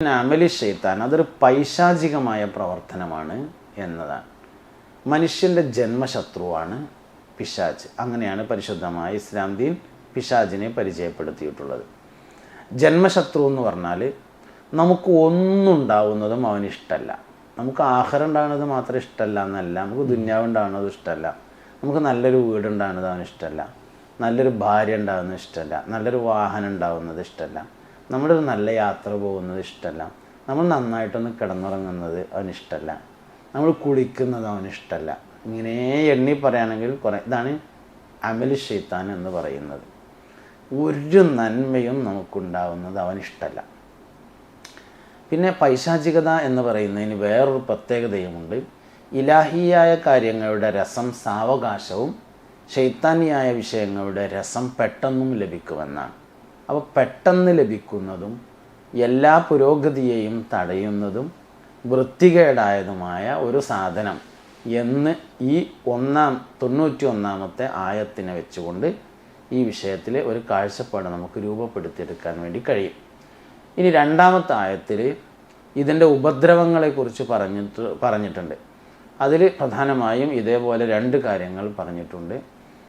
അമലി ഷെയ്ത്താൻ അതൊരു പൈശാചികമായ പ്രവർത്തനമാണ് എന്നതാണ്. മനുഷ്യന്റെ ജന്മശത്രുവാണ് പിശാജ് അങ്ങനെയാണ് പരിശുദ്ധമായ ഇസ്ലാം ദീൻ പിശാജിനെ പരിചയപ്പെടുത്തിയിട്ടുള്ളത്. ജന്മശത്രു എന്ന് പറഞ്ഞാൽ നമുക്ക് ഒന്നുണ്ടാവുന്നതും അവന് ഇഷ്ടമല്ല നമുക്ക് ആഹാരം ഉണ്ടാകുന്നത് മാത്രം ഇഷ്ടമല്ല എന്നല്ല. നമുക്ക് ദുന്യാവ് ഉണ്ടാകുന്നത് ഇഷ്ടമല്ല നമുക്ക് നല്ലൊരു വീടുണ്ടാകുന്നത് അവന് ഇഷ്ടമല്ല നല്ലൊരു ഭാര്യ ഉണ്ടാകുന്നത് ഇഷ്ടമല്ല നല്ലൊരു വാഹനം ഉണ്ടാകുന്നത് ഇഷ്ടമല്ല നമ്മളൊരു നല്ല യാത്ര പോകുന്നത് ഇഷ്ടമല്ല നമ്മൾ നന്നായിട്ടൊന്ന് കിടന്നുറങ്ങുന്നത് അവനിഷ്ടമല്ല നമ്മൾ കുളിക്കുന്നത് അവനിഷ്ടമല്ല ഇങ്ങനെ എണ്ണി പറയുകയാണെങ്കിൽ കുറേ ഇതാണ് അമൽ ഷെയ്ത്താൻ എന്ന് പറയുന്നത്. ഒരു നന്മയും നമുക്കുണ്ടാവുന്നത് അവനിഷ്ടമല്ല പിന്നെ പൈശാചികത എന്ന് പറയുന്നതിന് വേറൊരു പ്രത്യേകതയുമുണ്ട്. ഇലാഹിയായ കാര്യങ്ങളുടെ രസം സാവകാശവും ശൈത്താനിയായ വിഷയങ്ങളുടെ രസം പെട്ടെന്നും ലഭിക്കുമെന്നാണ്. അപ്പോൾ പെട്ടെന്ന് ലഭിക്കുന്നതും എല്ലാ പുരോഗതിയെയും തടയുന്നതും വൃത്തികേടായതുമായ ഒരു സാധനം എന്ന് ഈ ഒന്നാം തൊണ്ണൂറ്റി ഒന്നാമത്തെ ആയത്തിനെ വെച്ചുകൊണ്ട് ഈ വിഷയത്തിൽ ഒരു കാഴ്ചപ്പാട് നമുക്ക് രൂപപ്പെടുത്തിയെടുക്കാൻ വേണ്ടി കഴിയും. ഇനി രണ്ടാമത്തെ ആയത്തിൽ ഇതിന്റെ ഉപദ്രവങ്ങളെക്കുറിച്ച് പറഞ്ഞിട്ട് പറഞ്ഞിട്ടുണ്ട്. അതിൽ പ്രധാനമായും ഇതേപോലെ രണ്ട് കാര്യങ്ങൾ പറഞ്ഞിട്ടുണ്ട്.